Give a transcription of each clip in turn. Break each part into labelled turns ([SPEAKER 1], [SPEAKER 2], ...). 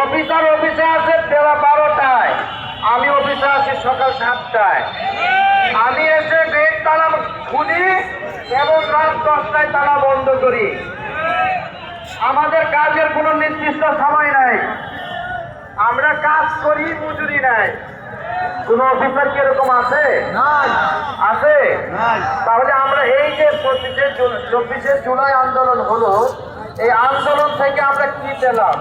[SPEAKER 1] Officer অফিসে আছে বেলা বারোটায়। আমি অফিসে আছি সকাল সাতটায়। আমি এসে গেট তালা খুলি এবং রাত দশটায় তালা বন্ধ করি। আমাদের কাজের কোনো নির্দিষ্ট সময় নাই। আমরা কাজ করি মজুরি নাই। কোন অফিসার কি এরকম আছে? আছে? তাহলে আমরা এই যে পঁচিশে চব্বিশে জুলাই আন্দোলন হলো এই আন্দোলন থেকে আমরা কি পেলাম?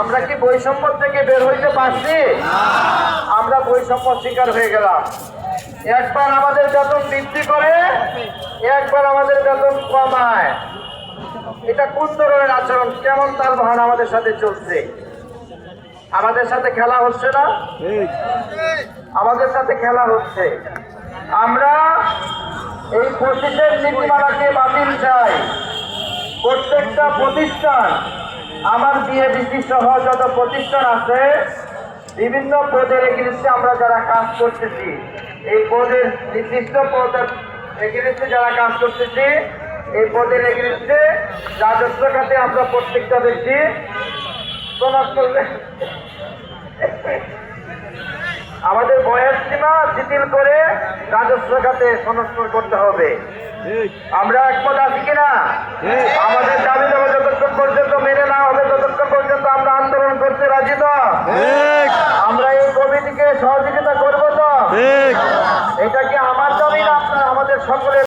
[SPEAKER 1] আমরা কি বৈষম্য থেকে বের হইতে পারছি? আমরা বৈষম্য শিকার হয়ে গেলাম। একবার আমাদের বেতন বৃদ্ধি করে, একবার আমাদের বেতন কমায়। এটা কোন ধরনের আচরণ? কেমন তার ভান আমাদের সাথে চলছে? আমাদের সাথে খেলা হচ্ছে না? আমাদের সাথে খেলা হচ্ছে। আমরা এই পঁচিশের নীতিমালাকে বাতিল চাই। প্রত্যেকটা প্রতিষ্ঠান আমার বিএডিসি সহ যত প্রতিষ্ঠান আছে বিভিন্ন পদের এগিয়ে আমরা যারা কাজ করতেছি। এই পদের নির্দিষ্ট পদের এগিয়ে যারা কাজ করতেছি এই পদের এগিয়ে রাজস্ব খাতে আমরা প্রত্যেকটা ব্যক্তি। আমাদের বয়স সীমা শিথিল করে রাজস্ব খাতে সংস্কার করতে হবে। আমরা একমত আছি কিনা? আমাদের দাবি দেবো যতক্ষণ পর্যন্ত মেনে না হবে ততক্ষণ পর্যন্ত আমরা আন্দোলন করতে রাজি তো আমরা এই কমিটিকে সহযোগিতা করব তো। এটা কি আমার জমি না আপনার আমাদের সকলের